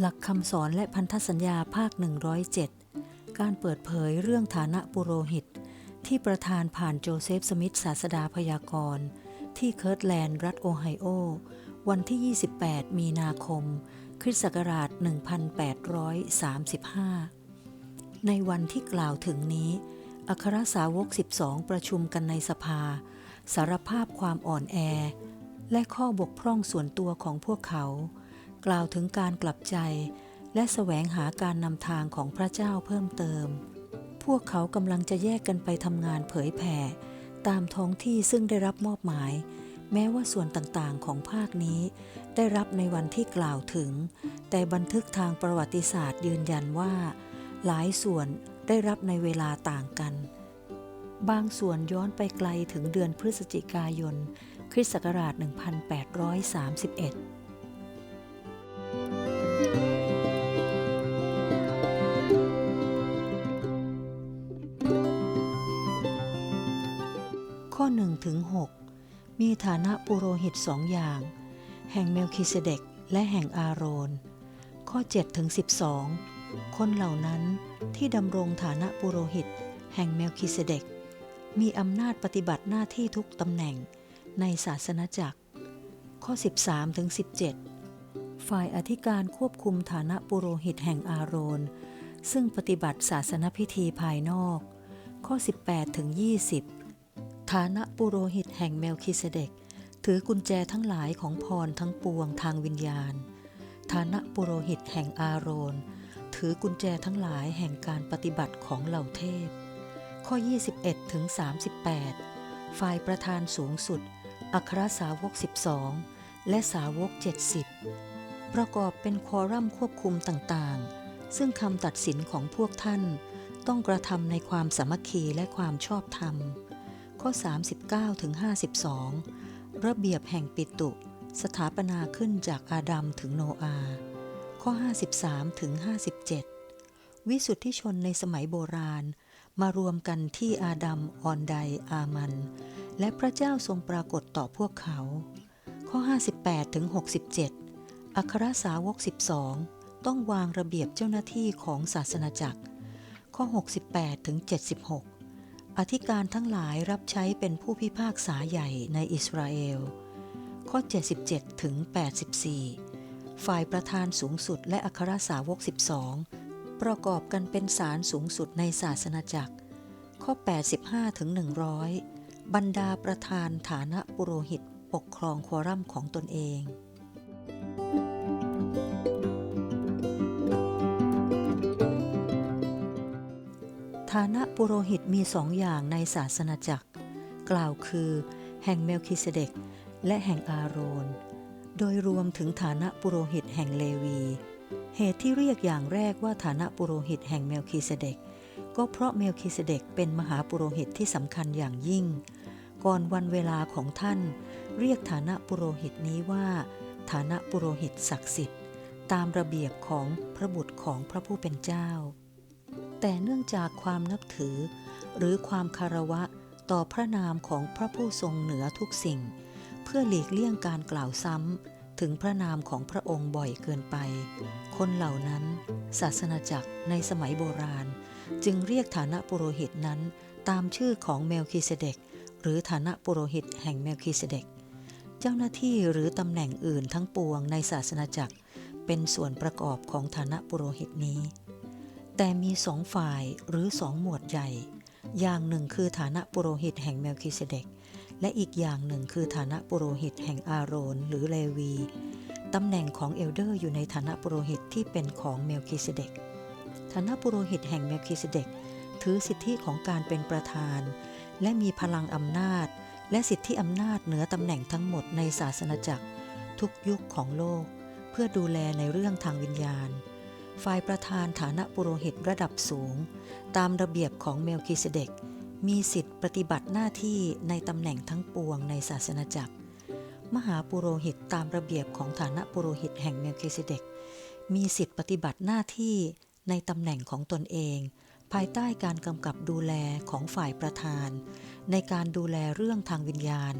หลักคำสอนและพันธสัญญาภาค 107 การเปิดเผยเรื่องฐานะปุโรหิต ที่ประธานผ่านโจเซฟสมิธศาสดาพยากรณ์ ที่เคิร์ตแลนด์ รัฐโอไฮโอ วันที่ 28 มีนาคม คริสต์ศักราช 1835 ในวันที่กล่าวถึงนี้ อัครสาวก 12 ประชุมกันในสภา สารภาพความอ่อนแอ และข้อบกพร่องส่วนตัวของพวกเขา กล่าวถึงการกลับใจ และแสวงหาการนำทางของพระเจ้าเพิ่มเติม พวกเขากำลังจะแยกกันไปทำงานเผยแผ่ ตามท้องที่ซึ่งได้รับมอบหมาย แม้ว่าส่วนต่างๆของภาคนี้ ได้รับในวันที่กล่าวถึง แต่บันทึกทางประวัติศาสตร์ยืนยันว่า หลายส่วน ได้รับในเวลาต่างกัน บางส่วนย้อนไปไกลถึงเดือนพฤศจิกายน คริสต์ศักราช 1831ข้อ1ถึง6มีฐานะปุโรหิตสองอย่าง แห่งเมลคิเซเดกและแห่งอาโรน ข้อ7ถึง12 คนเหล่านั้นที่ดำรงฐานะปุโรหิต แห่งเมลคิเซเดก มีอำนาจปฏิบัติหน้าที่ทุกตำแหน่งในศาสนาจักร ข้อ 13ถึง17 ฝ่ายอธิการควบคุมฐานะปุโรหิตแห่งอาโรน ซึ่งปฏิบัติศาสนพิธีภายนอก ข้อ 18ถึง20 ฐานะปุโรหิตแห่งเมลคิเซเดก ถือกุญแจทั้งหลายของพรทั้งปวงทางวิญญาณ ฐานะปุโรหิตแห่งอาโรน ถือกุญแจทั้งหลายแห่งการปฏิบัติของเหล่าเทพ ข้อ 21ถึง38 ฝ่ายประธานสูงสุด อัครสาวก 12 และสาวก 70 ประกอบเป็นคอรัมควบคุมต่างๆ ซึ่งคำตัดสินของพวกท่านต้องกระทำในความสามัคคีและความชอบธรรม ข้อ 39ถึง52 ระเบียบแห่งปิตุ สถาปนาขึ้นจากอาดัมถึงโนอา ข้อ 53 ถึง 57 วิสุทธิชนในสมัยโบราณ มารวมกันที่อาดัมออนไดอามัน และพระเจ้าทรงปรากฏต่อพวกเขา ข้อ 58 ถึง 67 อัครสาวก 12 ต้องวางระเบียบเจ้าหน้าที่ของศาสนาจักร ข้อ 68 ถึง 76 อธิการทั้งหลายรับใช้เป็นผู้พิพากษาใหญ่ในอิสราเอล ข้อ 77 ถึง 84 ฝ่ายประธานสูงสุดและอัครสาวก 12 ประกอบกันเป็นศาลสูงสุดในศาสนาจักร ข้อ 85ถึง100 บรรดาประธานฐานะปุโรหิตปกครองควอรัมของตนเองฐานะปุโรหิตมีสองอย่างในศาสนาจักร กล่าวคือ แห่งเมลคิเซเดกและแห่งอาโรน โดยรวมถึงฐานะปุโรหิตแห่งเลวี เหตุที่เรียกอย่างแรกว่าฐานะปุโรหิตแห่งเมลคิเซเดก ก็เพราะเมลคิเซเดกเป็นมหาปุโรหิตที่สำคัญอย่างยิ่ง ก่อนวันเวลาของท่าน เรียกฐานะปุโรหิตนี้ว่า ฐานะปุโรหิตศักดิ์สิทธิ์ ตามระเบียบของพระบุตรของพระผู้เป็นเจ้า แต่เนื่องจากความนับถือ หรือความคารวะต่อพระนามของพระผู้ทรงเหนือทุกสิ่ง เพื่อหลีกเลี่ยงการกล่าวซ้ำถึงพระนามของพระองค์บ่อยเกินไป คนเหล่านั้น ศาสนาจักรในสมัยโบราณ จึงเรียกฐานะปุโรหิตนั้น ตามชื่อของเมลคิเซเดกหรือฐานะปุโรหิตแห่งเมลคิเซเดกเจ้าหน้าที่หรือตำแหน่งอื่นทั้งปวงในศาสนาจักร เป็นส่วนประกอบของฐานะปุโรหิตนี้ แต่มีสองฝ่ายหรือสองหมวดใหญ่ อย่างหนึ่งคือฐานะปุโรหิตแห่งเมลคิเซเดก และอีกอย่างหนึ่งคือฐานะปุโรหิตแห่งอาโรนหรือเลวีตำแหน่งของเอลเดอร์อยู่ในฐานะปุโรหิตที่เป็นของเมลคิเซเดกฐานะปุโรหิตแห่งเมลคิเซเดกถือสิทธิของการเป็นประธาน และมีพลังอำนาจ และสิทธิอำนาจเหนือตำแหน่งทั้งหมดในศาสนาจักร ทุกยุคของโลก เพื่อดูแลในเรื่องทางวิญญาณ ฝ่ายประธานฐานะปุโรหิตระดับสูง ตามระเบียบของเมลคิเซเดก มีสิทธิปฏิบัติหน้าที่ในตำแหน่งทั้งปวงในศาสนาจักร มหาปุโรหิตตามระเบียบของฐานะปุโรหิตแห่งเมลคิเซเดก มีสิทธิปฏิบัติหน้าที่ในตำแหน่งของตนเอง ภายใต้การกำกับดูแลของฝ่ายประธาน ในการดูแลเรื่องทางวิญญาณ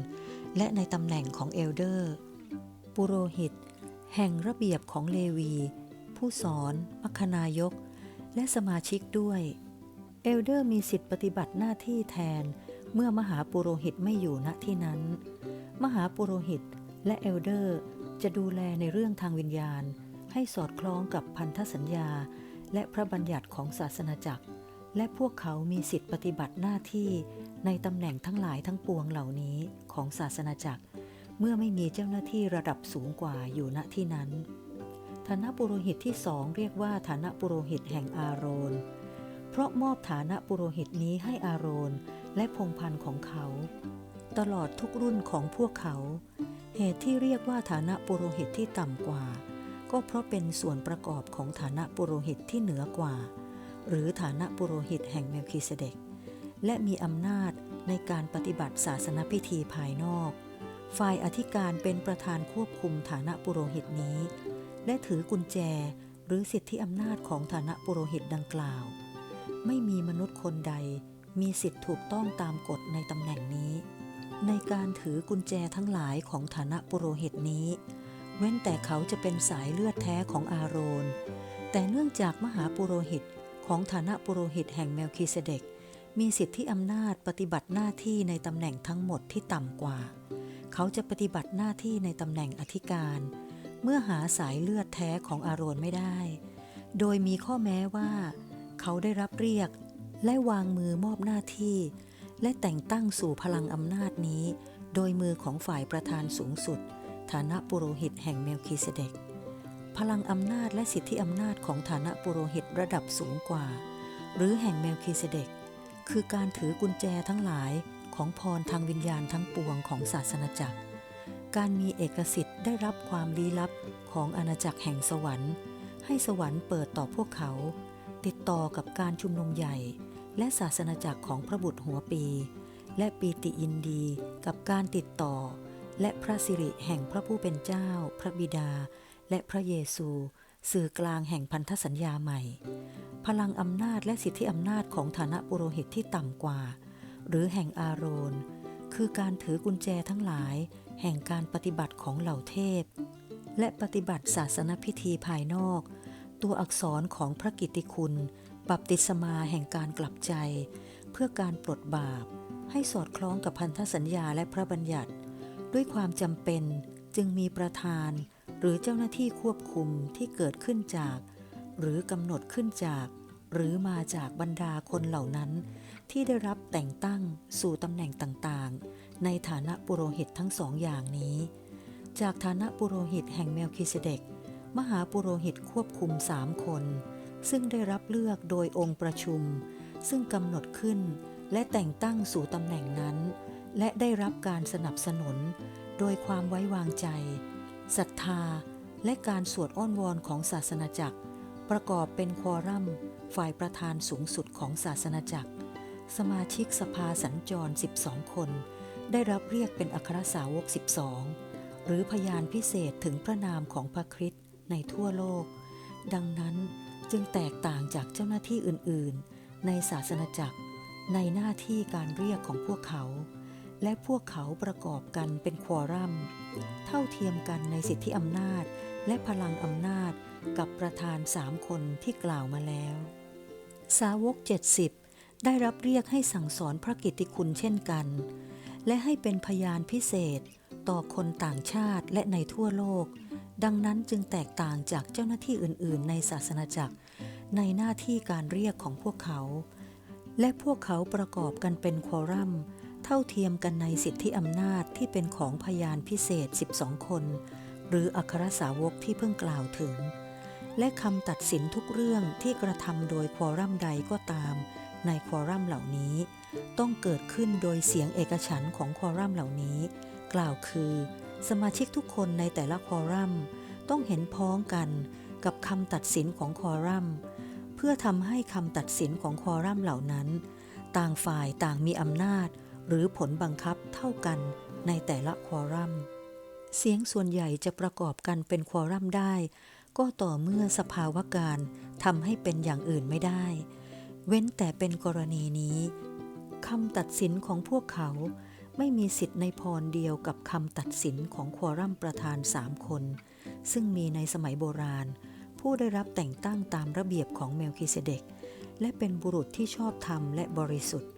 และในตำแหน่งของเอลเดอร์ ปุโรหิต แห่งระเบียบของเลวี ผู้สอนมัคคณายก และสมาชิกด้วย ลเดอร์มีสิทธิปฏิบัติหน้าที่แทน เมื่อมหาปุโรหิตไม่อยู่ณที่นั้น มหาปุโรหิตและเอลเดอร์จะดูแลในเรื่องทางวิญญาณ ให้สอดคล้องกับพันธสัญญา และพระบัญญัติของศาสนาจักร และพวกเขามีสิทธิปฏิบัติหน้าที่ในตำแหน่งทั้งหลายทั้งปวงเหล่านี้ของศาสนาจักร เมื่อไม่มีเจ้าหน้าที่ระดับสูงกว่าอยู่ณที่นั้น ฐานะปุโรหิตที่สองเรียกว่าฐานะปุโรหิตแห่งอาโรน เพราะมอบฐานะปุโรหิตนี้ให้อาโรนและพงพันธ์ของเขา ตลอดทุกรุ่นของพวกเขา เหตุที่เรียกว่าฐานะปุโรหิตที่ต่ำกว่า ก็เพราะเป็นส่วนประกอบของฐานะปุโรหิตที่เหนือกว่า หรือฐานะปุโรหิตแห่งเมลคิเสเดก และมีอำนาจในการปฏิบัติศาสนพิธีภายนอก ฝ่ายอธิการเป็นประธานควบคุมฐานะปุโรหิตนี้ และถือกุญแจหรือสิทธิอำนาจของฐานะปุโรหิตดังกล่าว ไม่มีมนุษย์คนใด มีสิทธิถูกต้องตามกฎในตำแหน่งนี้ ในการถือกุญแจทั้งหลายของฐานะปุโรหิตนี้ เว้นแต่เขาจะเป็นสายเลือดแท้ของอาโรน แต่เนื่องจากมหาปุโรหิตของฐานะปุโรหิตแห่งเมลคิเสเดกมีสิทธิอำนาจปฏิบัติหน้าที่ในตำแหน่งทั้งหมดที่ต่ำกว่า เขาจะปฏิบัติหน้าที่ในตำแหน่งอธิการ เมื่อหาสายเลือดแท้ของอาโรนไม่ได้ โดยมีข้อแม้ว่า เขาได้รับเรียกและวางมือมอบหน้าที่ และแต่งตั้งสู่พลังอำนาจนี้ โดยมือของฝ่ายประธานสูงสุด ฐานะปุโรหิตแห่งเมลคิเสเดกพลังอำนาจและสิทธิอำนาจของฐานะปุโรหิตระดับสูงกว่า หรือแห่งเมลคิเสเดกคือการถือกุญแจทั้งหลายของพรทางวิญญาณทั้งปวงของศาสนาจักร การมีเอกสิทธิ์ได้รับความลี้ลับของอาณาจักรแห่งสวรรค์ ให้สวรรค์เปิดต่อพวกเขา ติดต่อกับการชุมนุมใหญ่ และศาสนาจักรของพระบุตรหัวปี และปีติยินดีกับการติดต่อ และพระสิริแห่งพระผู้เป็นเจ้า พระบิดา และพระเยซู สื่อกลางแห่งพันธสัญญาใหม่ พลังอำนาจและสิทธิอำนาจของฐานะปุโรหิตที่ต่ำกว่า หรือแห่งอาโรน คือการถือกุญแจทั้งหลาย แห่งการปฏิบัติของเหล่าเทพ และปฏิบัติศาสนพิธีภายนอก ตัวอักษรของพระกิติคุณบัพติศมาแห่งการกลับใจ เพื่อการปลดบาป ให้สอดคล้องกับพันธสัญญาและพระบัญญัติ ด้วยความจำเป็นจึงมีประธาน หรือเจ้าหน้าที่ควบคุมที่เกิดขึ้นจาก หรือกำหนดขึ้นจาก หรือมาจากบรรดาคนเหล่านั้น ที่ได้รับแต่งตั้งสู่ตำแหน่งต่างๆ ในฐานะปุโรหิตทั้งสองอย่างนี้ จากฐานะปุโรหิตแห่งเมลคิเสเดก มหาปุโรหิตควบคุมสามคน ซึ่งได้รับเลือกโดยองค์ประชุม ซึ่งกำหนดขึ้นและแต่งตั้งสู่ตำแหน่งนั้น และได้รับการสนับสนุน โดยความไว้วางใจศรัทธา และการสวดอ้อนวอนของศาสนาจักร ประกอบเป็นควอรัมฝ่ายประธานสูงสุดของศาสนาจักร สมาชิกสภาสัญจร 12 คน ได้รับเรียกเป็นอัครสาวก 12 หรือพยานพิเศษถึงพระนามของพระคริสต์ ในทั่วโลก ดังนั้นจึงแตกต่างจากเจ้าหน้าที่อื่น ๆ ในศาสนาจักร ในหน้าที่การเรียกของพวกเขา และพวกเขาประกอบกันเป็นควอรัม เท่าเทียมกันในสิทธิอำนาจและพลังอำนาจกับประธานสามคนที่กล่าวมาแล้ว สาวก 70 ได้รับเรียกให้สั่งสอนพระกิตติคุณเช่นกัน และให้เป็นพยานพิเศษต่อคนต่างชาติและในทั่วโลก ดังนั้นจึงแตกต่างจากเจ้าหน้าที่อื่น ๆ ในศาสนาจักร ในหน้าที่การเรียกของพวกเขา และพวกเขาประกอบกันเป็นควอรัม เท่าเทียมกันในสิทธิอำนาจที่เป็นของพยานพิเศษ 12 คน หรืออัครสาวกที่เพิ่งกล่าวถึง และคำตัดสินทุกเรื่องที่กระทำโดยควอรัมใดก็ตาม ในควอรัมเหล่านี้ ต้องเกิดขึ้นโดยเสียงเอกฉันของควอรัมเหล่านี้ กล่าวคือ สมาชิกทุกคนในแต่ละคอรัมต้องเห็นพ้องกันกับคำตัดสินของคอรัมเพื่อทำให้คำตัดสินของคอรัมเหล่านั้น ต่างฝ่ายต่างมีอำนาจ หรือผลบังคับเท่ากันในแต่ละคอรัมเสียงส่วนใหญ่จะประกอบกันเป็นคอรัมได้ ก็ต่อเมื่อสภาวะการทำให้เป็นอย่างอื่นไม่ได้ เว้นแต่เป็นกรณีนี้คำตัดสินของพวกเขา ไม่มีสิทธิ์ในพรเดียวกับคำตัดสินของควอรัมประธานสามคน ซึ่งมีในสมัยโบราณ ผู้ได้รับแต่งตั้งตามระเบียบของเมลคิเซเดก และเป็นบุรุษที่ชอบธรรมและบริสุทธิ์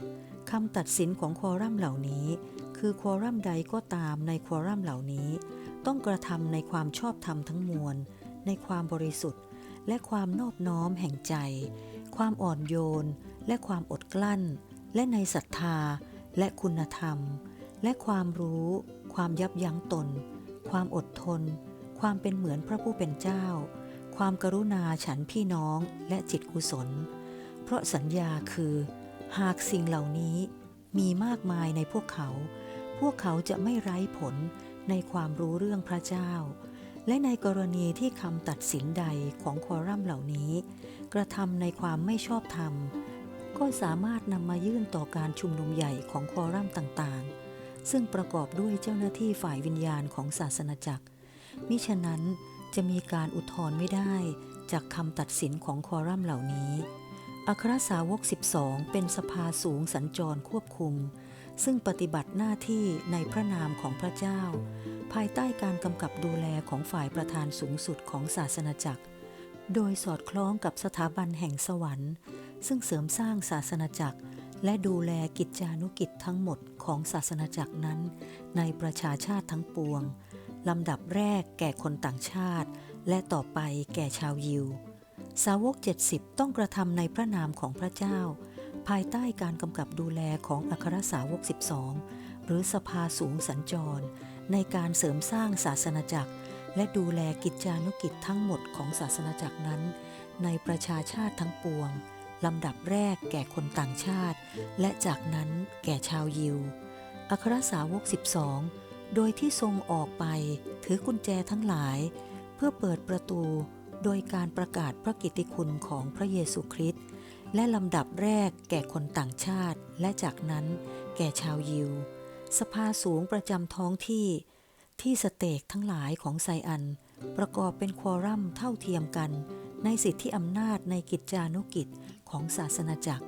คำตัดสินของควอรัมเหล่านี้ คือควอรัมใดก็ตามในควอรัมเหล่านี้ ต้องกระทำในความชอบธรรมทั้งมวล ในความบริสุทธิ์ และความนอบน้อมแห่งใจ ความอ่อนโยน และความอดกลั้น และในศรัทธาและคุณธรรม และความรู้ ความยับยั้งตน ความอดทน ความเป็นเหมือนพระผู้เป็นเจ้า ความกรุณาฉันพี่น้องและจิตกุศล เพราะสัญญาคือ หากสิ่งเหล่านี้มีมากมายในพวกเขา พวกเขาจะไม่ไร้ผลในความรู้เรื่องพระเจ้า และในกรณีที่คำตัดสินใดของคอรัมเหล่านี้ กระทำในความไม่ชอบธรรม ก็สามารถนำมายื่นต่อการชุมนุมใหญ่ของคอรัมต่างๆ ซึ่งประกอบด้วยเจ้าหน้าที่ฝ่ายวิญญาณของศาสนาจักร มิฉะนั้นจะมีการอุทธรณ์ไม่ได้จากคำตัดสินของคอรัมเหล่านี้อัครสาวก 12 เป็นสภาสูงสัญจรควบคุม ซึ่งปฏิบัติหน้าที่ในพระนามของพระเจ้า ภายใต้การกำกับดูแลของฝ่ายประธานสูงสุดของศาสนาจักร โดยสอดคล้องกับสถาบันแห่งสวรรค์ ซึ่งเสริมสร้างศาสนาจักร และดูแลกิจจานุกิจทั้งหมดของศาสนาจักรนั้น ในประชาชาติทั้งปวงลำดับแรกแก่คนต่างชาติ และต่อไปแก่ชาวยิว สาวก 70 ต้องกระทำในพระนามของพระเจ้า ภายใต้การกำกับดูแลของอัครสาวก 12 หรือสภาสูงสัญจร ในการเสริมสร้างศาสนาจักร และดูแลกิจจานุกิจทั้งหมดของศาสนาจักรนั้น ในประชาชาติทั้งปวง ลำดับแรกแก่คนต่างชาติ และจากนั้นแก่ชาวยิว อัครสาวก 12 โดยที่ทรงออกไปถือกุญแจทั้งหลาย เพื่อเปิดประตูโดยการประกาศพระกิตติคุณของพระเยซูคริสต์และลำดับแรกแก่คนต่างชาติ และจากนั้นแก่ชาวยิว สภาสูงประจำท้องที่ ที่สเตกทั้งหลายของไซอัน ประกอบเป็นควอรัมเท่าเทียมกัน ในสิทธิอำนาจในกิจจานุกิจ ของศาสนาจักร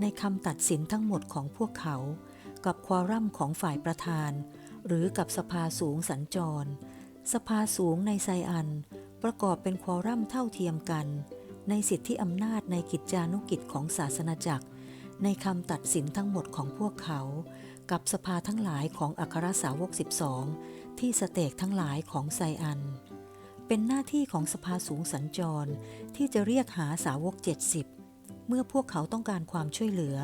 ในคำตัดสินทั้งหมดของพวกเขา กับควอรัมของฝ่ายประธาน หรือกับสภาสูงสัญจร สภาสูงในไซอัน ประกอบเป็นควอรัมเท่าเทียมกัน ในสิทธิอำนาจในกิจจานุกิจของศาสนาจักร ในคำตัดสินทั้งหมดของพวกเขา กับสภาทั้งหลายของอัครสาวก 12 ที่สเตกทั้งหลายของไซอันเป็นหน้าที่ของสภาสูงสัญจรที่จะเรียกหาสาวก 70 เมื่อพวกเขาต้องการความช่วยเหลือ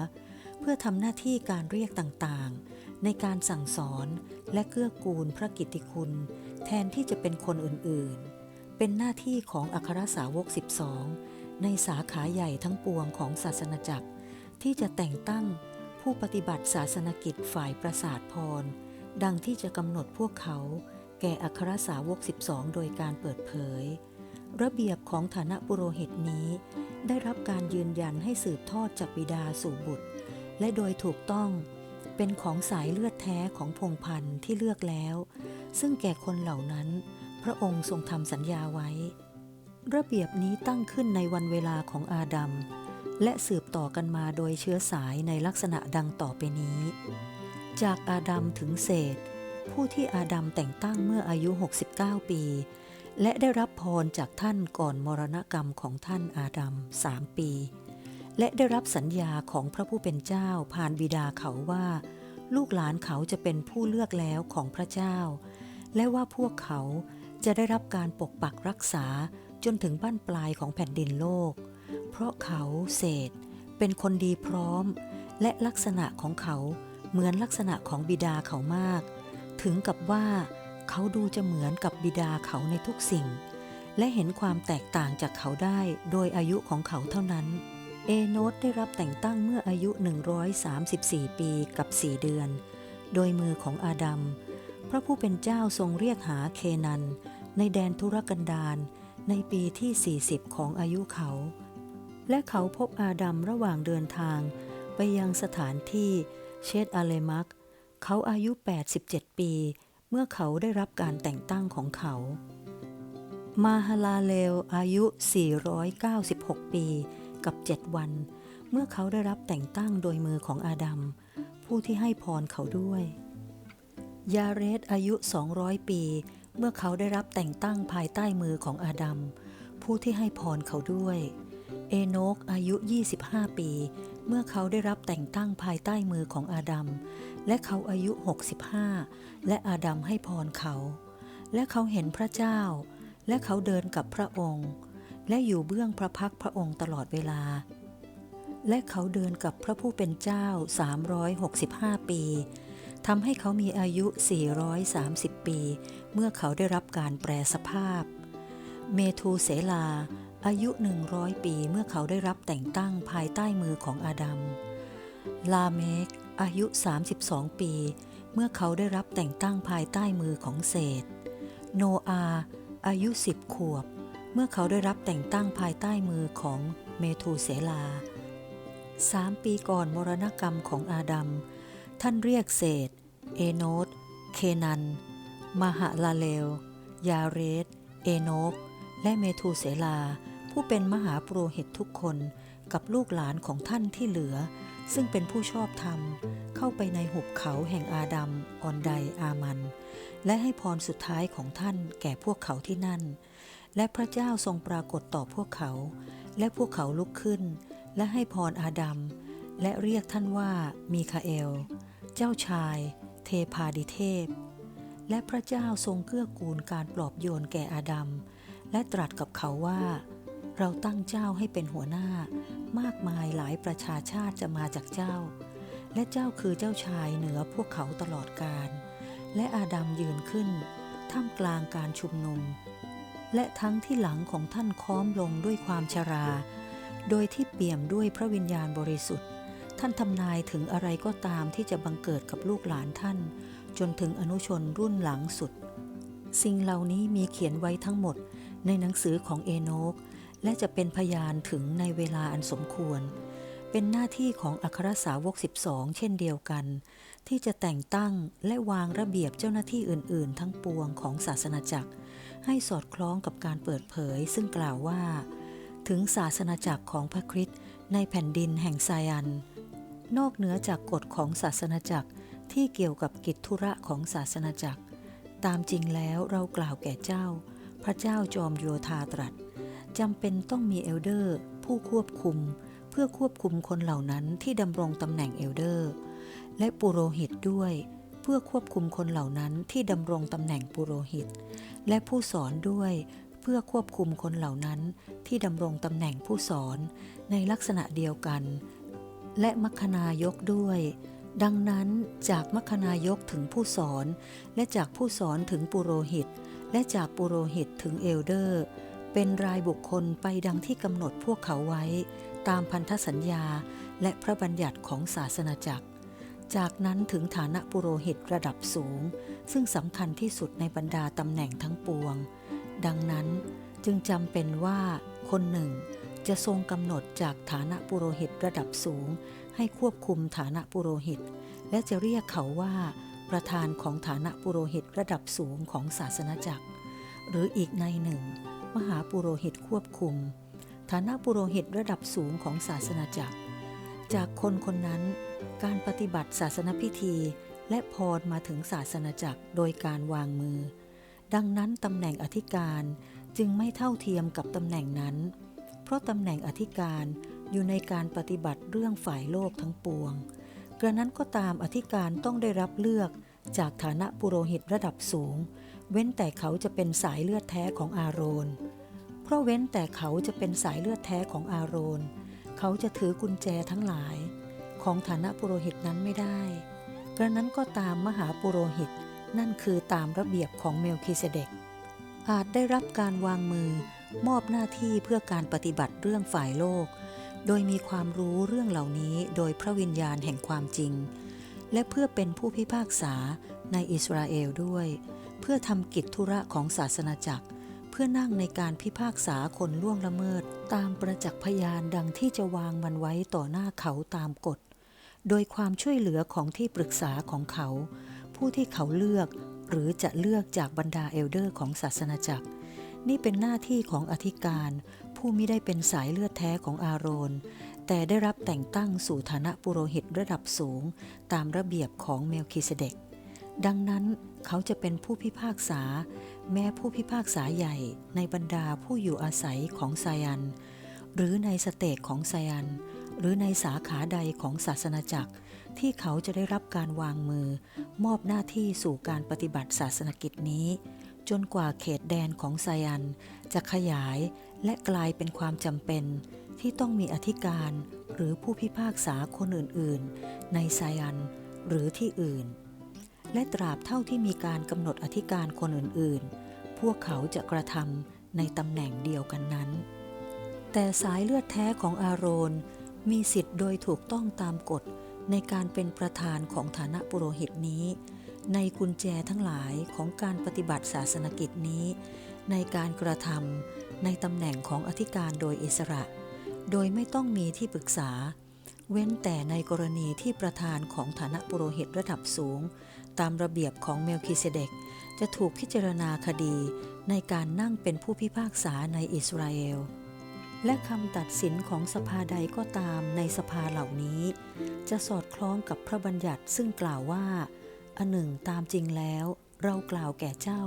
เพื่อทำหน้าที่การเรียกต่างๆ ในการสั่งสอนและเกื้อกูลพระกิตติคุณ แทนที่จะเป็นคนอื่นๆ เป็นหน้าที่ของอัครสาวก 12 ในสาขาใหญ่ทั้งปวงของศาสนาจักร ที่จะแต่งตั้งผู้ปฏิบัติศาสนกิจฝ่ายประสาทพร ดังที่จะกำหนดพวกเขา แก่อัครสาวก 12 โดยการเปิดเผย ระเบียบของฐานะปุโรหิตนี้ ได้รับการยืนยันให้สืบทอดจากบิดาสู่บุตร และโดยถูกต้องเป็นของสายเลือดแท้ของพงพันธ์ที่เลือกแล้ว ซึ่งแก่คนเหล่านั้น พระองค์ทรงทำสัญญาไว้ ระเบียบนี้ตั้งขึ้นในวันเวลาของอาดัมและสืบต่อกันมาโดยเชื้อสายในลักษณะดังต่อไปนี้ จากอาดัมถึงเศษ ผู้ที่อาดัมแต่งตั้งเมื่ออายุ 69 ปี และได้รับพรจากท่านก่อนมรณกรรมของท่านอาดัมสามปี และได้รับสัญญาของพระผู้เป็นเจ้าผ่านบิดาเขาว่า ลูกหลานเขาจะเป็นผู้เลือกแล้วของพระเจ้า และว่าพวกเขาจะได้รับการปกปักรักษาจนถึงบ้านปลายของแผ่นดินโลก เพราะเขาเศษ เป็นคนดีพร้อม และลักษณะของเขาเหมือนลักษณะของบิดาเขามาก ถึงกับว่า เขาดูจะเหมือนกับบิดาเขาในทุกสิ่ง และเห็นความแตกต่างจากเขาได้โดยอายุของเขาเท่านั้น เอโนสได้รับแต่งตั้งเมื่ออายุ 134 ปีกับ 4 เดือน โดยมือของอาดัม พระผู้เป็นเจ้าทรงเรียกหาเคนัน ในแดนทุรกันดารในปีที่ 40 ของอายุเขา และเขาพบอาดัมระหว่างเดินทาง ไปยังสถานที่เชตอาเลมัก เขาอายุ 87 ปี มื่อเขาได้รับการแต่งตั้งของเขา มาฮาลาเลลอายุ 496 ปีกับ 7 วัน เมื่อเขาได้รับแต่งตั้งโดยมือของอาดัม ผู้ที่ให้พรเขาด้วย ยาเรสอายุ 200 ปี เมื่อเขาได้รับแต่งตั้งภายใต้มือของอาดัม ผู้ที่ให้พรเขาด้วย เอโนกอายุ 25 ปี เมื่อเขาได้รับแต่งตั้งภายใต้มือของอาดัม และเขาอายุ 65 และอาดัมให้พรเขา และเขาเห็นพระเจ้า และเขาเดินกับพระองค์ และอยู่เบื้องพระพักพระองค์ตลอดเวลา และเขาเดินกับพระผู้เป็นเจ้า 365 ปีทำให้เขามีอายุ 430 ปี เมื่อเขาได้รับการแปลสภาพ เมทูเสลา อายุ100ปีเมื่อเขาได้รับแต่งตั้งภายใต้มือของอาดัม ลาเมกอายุ 32 ปี เมื่อเขาได้รับแต่งตั้งภายใต้มือของเศษ โนอาอายุ10ขวบ เมื่อเขาได้รับแต่งตั้งภายใต้มือของเมทูเสลาสามปีก่อนมรณกรรมของอาดัม ท่านเรียกเศษ เอโนสเคนัน มหาลาเลวยาเรส เอโนกและเมทูเสลา ผู้เป็นมหาปุโรหิตทุกคนกับลูกหลานของท่านที่เหลือ ซึ่งเป็นผู้ชอบธรรม เข้าไปในหุบเขาแห่งอาดัมออนไดอามัน และให้พรสุดท้ายของท่านแก่พวกเขาที่นั่น และพระเจ้าทรงปรากฏต่อพวกเขา และพวกเขาลุกขึ้น และให้พรอาดัม และเรียกท่านว่ามีคาเอล เจ้าชาย เทพาดิเทพ และพระเจ้าทรงเกื้อกูลการปลอบโยนแก่อาดัมและตรัสกับเขาว่า เราตั้งเจ้าให้เป็นหัวหน้า มากมายหลายประชาชาติจะมาจากเจ้า และเจ้าคือเจ้าชายเหนือพวกเขาตลอดกาลและอาดัมยืนขึ้น ท่ามกลางการชุมนุม และทั้งที่หลังของท่านค้อมลงด้วยความชรา โดยที่เปี่ยมด้วยพระวิญญาณบริสุทธิ์ ท่านทำนายถึงอะไรก็ตามที่จะบังเกิดกับลูกหลานท่าน จนถึงอนุชนรุ่นหลังสุด สิ่งเหล่านี้มีเขียนไว้ทั้งหมดในหนังสือของเอโนก และจะเป็นพยานถึงในเวลาอันสมควร เป็นหน้าที่ของอัครสาวก 12 เช่นเดียวกัน ที่จะแต่งตั้งและวางระเบียบเจ้าหน้าที่อื่น ๆ ทั้งปวงของศาสนาจักร ให้สอดคล้องกับการเปิดเผย ซึ่งกล่าวว่า ถึงศาสนาจักรของพระคริสต์ในแผ่นดินแห่งไซอัน นอกเหนือจากกฎของศาสนาจักรที่เกี่ยวกับกิจธุระของศาสนาจักร ตามจริงแล้วเรากล่าวแก่เจ้า พระเจ้าจอมโยธาตรัส จำเป็นต้องมีเอลเดอร์ ผู้ควบคุม เพื่อควบคุมคนเหล่านั้นที่ดำรงตำแหน่งเอลเดอร์ และปุโรหิตด้วย เพื่อควบคุมคนเหล่านั้นที่ดำรงตำแหน่งปุโรหิต และผู้สอนด้วยเพื่อควบคุมคนเหล่านั้นที่ดำรงตำแหน่งผู้สอนในลักษณะเดียวกัน และมัคคณายกด้วยดังนั้นจากมัคคณายกถึงผู้สอน และจากผู้สอนถึงปุโรหิต และจากปุโรหิตถึงเอลเดอร์ เป็นรายบุคคลไปดังที่กำหนดพวกเขาไว้ ตามพันธสัญญาและพระบัญญัติของศาสนาจักร จากนั้นถึงฐานะปุโรหิตระดับสูง ซึ่งสำคัญที่สุดในบรรดาตำแหน่งทั้งปวง ดังนั้นจึงจำเป็นว่าคนหนึ่งจะทรงกำหนดจากฐานะปุโรหิตระดับสูง ให้ควบคุมฐานะปุโรหิต และจะเรียกเขาว่า ประธานของฐานะปุโรหิตระดับสูงของศาสนาจักร หรืออีกในหนึ่ง มหาปุโรหิตควบคุม ฐานะปุโรหิตระดับสูงของศาสนาจักร จากคนคนนั้น การปฏิบัติศาสนพิธี และพรมาถึงศาสนาจักรโดยการวางมือ ดังนั้นตำแหน่งอธิการจึงไม่เท่าเทียมกับตำแหน่งนั้น เพราะตำแหน่งอธิการอยู่ในการปฏิบัติเรื่องฝ่ายโลกทั้งปวง กระนั้นก็ตามอธิการต้องได้รับเลือกจากฐานะปุโรหิตระดับสูง เว้นแต่เขาจะเป็นสายเลือดแท้ของอาโรน เพราะเว้นแต่เขาจะเป็นสายเลือดแท้ของอาโรน เขาจะถือกุญแจทั้งหลาย ของฐานะปุโรหิตนั้นไม่ได้ กระนั้นก็ตามมหาปุโรหิตนั่นคือตามระเบียบของเมลคิเสเดก อาจได้รับการวางมือมอบหน้าที่เพื่อการปฏิบัติเรื่องฝ่ายโลก โดยมีความรู้เรื่องเหล่านี้โดยพระวิญญาณแห่งความจริง และเพื่อเป็นผู้พิพากษาในอิสราเอลด้วย พื่อทำกิจธุระของศาสนาจักร เพื่อนั่งในการพิพากษาคนล่วงละเมิด ตามประจักษ์พยานดังที่จะวางมันไว้ต่อหน้าเขาตามกฎ โดยความช่วยเหลือของที่ปรึกษาของเขา ผู้ที่เขาเลือกหรือจะเลือกจากบรรดาเอลเดอร์ของศาสนาจักร นี่เป็นหน้าที่ของอธิการ ผู้ไม่ได้เป็นสายเลือดแท้ของอาโรน แต่ได้รับแต่งตั้งสู่ฐานะปุโรหิตระดับสูง ตามระเบียบของเมลคิเสเดก ดังนั้นเขาจะเป็นผู้พิพากษา แม้ผู้พิพากษาใหญ่ในบรรดาผู้อยู่อาศัยของไซยัน หรือในสเตจของไซยัน หรือในสาขาใดของศาสนาจักร ที่เขาจะได้รับการวางมือ มอบหน้าที่สู่การปฏิบัติศาสนกิจนี้ จนกว่าเขตแดนของไซยัน จะขยายและกลายเป็นความจำเป็น ที่ต้องมีอธิการหรือผู้พิพากษาคนอื่น ๆ ในไซยัน หรือที่อื่น และตราบเท่าที่มีการกำหนดอธิการคนอื่นๆ พวกเขาจะกระทำในตำแหน่งเดียวกันนั้น แต่สายเลือดแท้ของอาโรนมีสิทธิ์โดยถูกต้องตามกฎในการเป็นประธานของฐานะปุโรหิตนี้ ในกุญแจทั้งหลายของการปฏิบัติศาสนกิจนี้ ในการกระทำในตำแหน่งของอธิการโดยอิสระ โดยไม่ต้องมีที่ปรึกษา เว้นแต่ในกรณีที่ประธานของฐานะปุโรหิตระดับสูง ตามระเบียบของเมลคิเซเดก จะถูกพิจารณาคดีในการนั่งเป็นผู้พิพากษาในอิสราเอล และคำตัดสินของสภาใดก็ตามในสภาเหล่านี้ จะสอดคล้องกับพระบัญญัติซึ่งกล่าวว่า อันหนึ่งตามจริงแล้ว เรากล่าวแก่เจ้า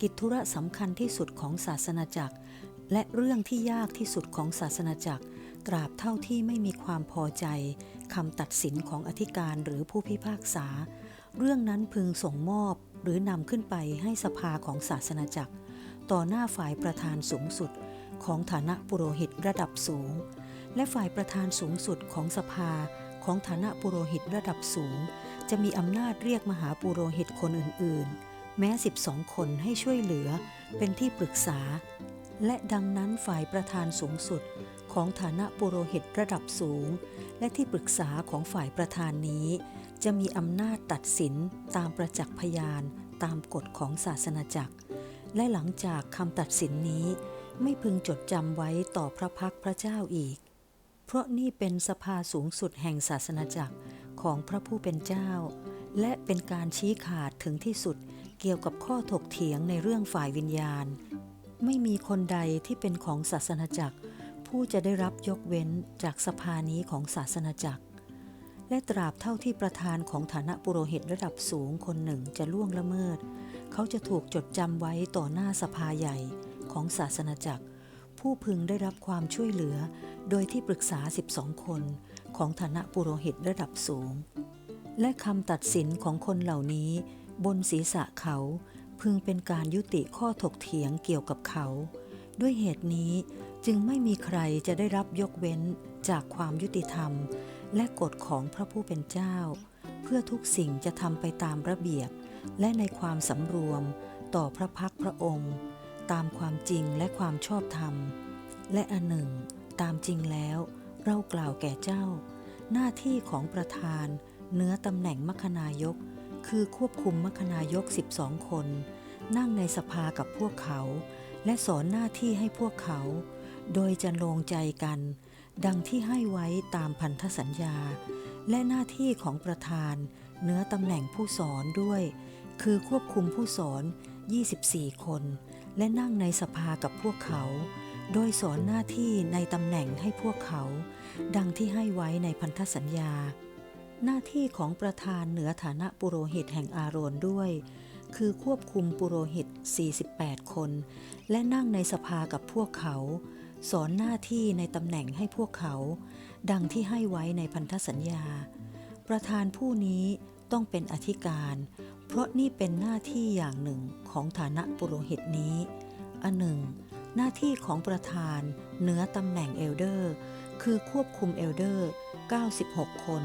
กิจธุระสำคัญที่สุดของศาสนาจักร และเรื่องที่ยากที่สุดของศาสนาจักร ตราบเท่าที่ไม่มีความพอใจคำตัดสินของอธิการหรือผู้พิพากษา เรื่องนั้นพึงส่งมอบหรือนำขึ้นไปให้สภาของศาสนาจักร ต่อหน้าฝ่ายประธานสูงสุดของฐานะปุโรหิตระดับสูง และฝ่ายประธานสูงสุดของสภาของฐานะปุโรหิตระดับสูง จะมีอำนาจเรียกมหาปุโรหิตคนอื่น ๆ แม้ 12 คนให้ช่วยเหลือเป็นที่ปรึกษา และดังนั้นฝ่ายประธานสูงสุด ของฐานะปุโรหิตระดับสูง และที่ปรึกษาของฝ่ายประธานนี้ จะมีอำนาจตัดสินตามประจักษ์พยานตามกฎของศาสนาจักร และหลังจากคำตัดสินนี้ ไม่พึงจดจำไว้ต่อพระพักพระเจ้าอีก เพราะนี่เป็นสภาสูงสุดแห่งศาสนาจักรของพระผู้เป็นเจ้า และเป็นการชี้ขาดถึงที่สุดเกี่ยวกับข้อถกเถียงในเรื่องฝ่ายวิญญาณ ไม่มีคนใดที่เป็นของศาสนาจักร ผู้จะได้รับยกเว้นจากสภานี้ของศาสนาจักร และตราบเท่าที่ประธานของฐานะปุโรหิตระดับสูงคนหนึ่งจะล่วงละเมิด เขาจะถูกจดจำไว้ต่อหน้าสภาใหญ่ของศาสนาจักร ผู้พึงได้รับความช่วยเหลือโดยที่ปรึกษา 12 คนของฐานะปุโรหิตระดับสูง และคำตัดสินของคนเหล่านี้บนศีรษะเขาพึงเป็นการยุติข้อถกเถียงเกี่ยวกับเขา ด้วยเหตุนี้ จึงไม่มีใครจะได้รับยกเว้นจากความยุติธรรม และกฎของพระผู้เป็นเจ้า เพื่อทุกสิ่งจะทำไปตามระเบียบ และในความสำรวมต่อพระพักพระองค์ ตามความจริงและความชอบธรรม และอันหนึ่ง ตามจริงแล้วเรากล่าวแก่เจ้า หน้าที่ของประธานเนื้อตำแหน่งมัคนายก คือควบคุมมัคนายก 12 คน นั่งในสภากับพวกเขา และสอนหน้าที่ให้พวกเขา โดยจะลงใจกัน ดังที่ให้ไว้ตามพันธสัญญา และหน้าที่ของประธานเนื้อตำแหน่งผู้สอนด้วย คือควบคุมผู้สอน 24 คน และนั่งในสภากับพวกเขา โดยสอนหน้าที่ในตำแหน่งให้พวกเขา ดังที่ให้ไว้ในพันธสัญญา หน้าที่ของประธานเหนือฐานะปุโรหิตแห่งอาโรนด้วย คือควบคุมปุโรหิต 48 คน และนั่งในสภากับพวกเขา สอนหน้าที่ในตำแหน่งให้พวกเขา ดังที่ให้ไว้ในพันธสัญญา ประธานผู้นี้ต้องเป็นอธิการ เพราะนี่เป็นหน้าที่อย่างหนึ่งของฐานะปุโรหิตนี้ อันหนึ่ง หน้าที่ของประธานเหนือตำแหน่งเอลเดอร์ คือควบคุมเอลเดอร์ 96 คน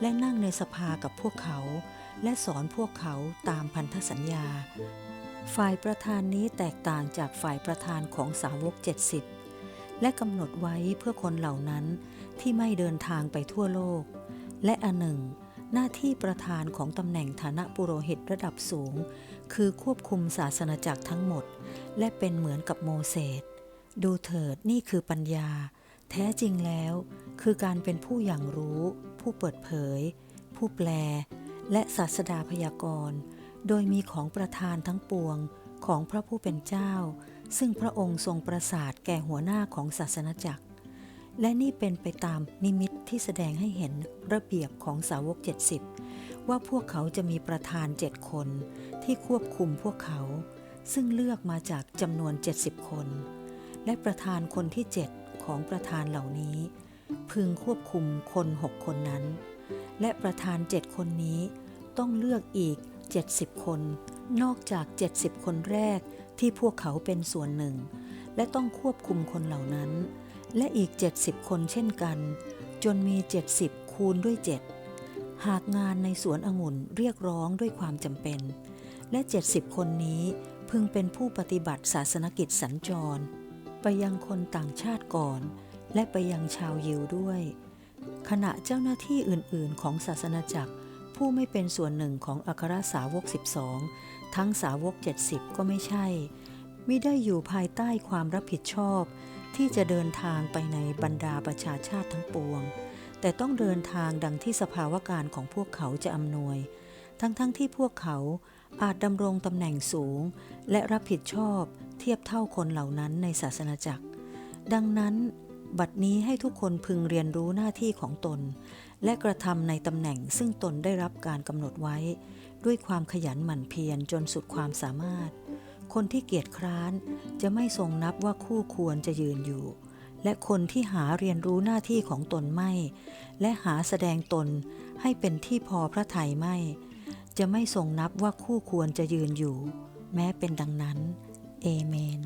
และนั่งในสภากับพวกเขา และสอนพวกเขาตามพันธสัญญา ฝ่ายประธานนี้แตกต่างจากฝ่ายประธานของสาวก 70 และกำหนดไว้เพื่อคนเหล่านั้นที่ไม่เดินทางไปทั่วโลก และอันหนึ่ง หน้าที่ประธานของตำแหน่งฐานะปุโรหิตระดับสูง คือควบคุมศาสนาจักรทั้งหมด และเป็นเหมือนกับโมเสสดูเถิดนี่คือปัญญา แท้จริงแล้ว คือการเป็นผู้อย่างรู้ ผู้เปิดเผย ผู้แปล และศาสดาพยากรณ์ โดยมีของประธานทั้งปวงของพระผู้เป็นเจ้า ซึ่งพระองค์ทรงประสาทแก่หัวหน้าของศาสนาจักร และนี่เป็นไปตามนิมิตที่แสดงให้เห็นระเบียบของสาวก 70 ว่าพวกเขาจะมีประธานเจ็ดคนที่ควบคุมพวกเขา ซึ่งเลือกมาจากจำนวน 70 คน และประธานคนที่ 7 ของประธานเหล่านี้ พึงควบคุมคนหกคนนั้น และประธานเจ็ดคนนี้ต้องเลือกอีก 70 คน นอกจาก 70 คนแรก ที่พวกเขาเป็นส่วนหนึ่ง และต้องควบคุมคนเหล่านั้น และอีก 70 คนเช่นกัน จนมี 70 คูณด้วย 7 หากงานในสวนองุ่นเรียกร้องด้วยความจำเป็น และ 70 คนนี้พึงเป็นผู้ปฏิบัติศาสนกิจสัญจร ไปยังคนต่างชาติก่อน และไปยังชาวยิวด้วย ขณะเจ้าหน้าที่อื่น ๆ ของศาสนาจักรผู้ไม่เป็นส่วนหนึ่งของอัครสาวก 12 ทั้งสาวก 70 ก็ไม่ใช่มิได้อยู่ภายใต้ความรับผิดชอบ ที่จะเดินทางไปในบรรดาประชาชาติทั้งปวง แต่ต้องเดินทางดังที่สภาวะการของพวกเขาจะอำนวย ทั้งๆทที่พวกเขาอาจดำรงตำแหน่งสูง และรับผิดชอบเทียบเท่าคนเหล่านั้นในศาสนาจักร ดังนั้น บัดนี้ให้ทุกคนพึงเรียนรู้หน้าที่ของตน และกระทำในตำแหน่งซึ่งตนได้รับการกำหนดไว้ ด้วยความขยันหมั่นเพียรจนสุดความสามารถ คนที่เกียจคร้านจะไม่ทรงนับว่าคู่ควรจะยืนอยู่ และคนที่หาเรียนรู้หน้าที่ของตนไม่ และหาแสดงตนให้เป็นที่พอพระทัยไม่ จะไม่ทรงนับว่าคู่ควรจะยืนอยู่ แม้เป็นดังนั้น เอเมน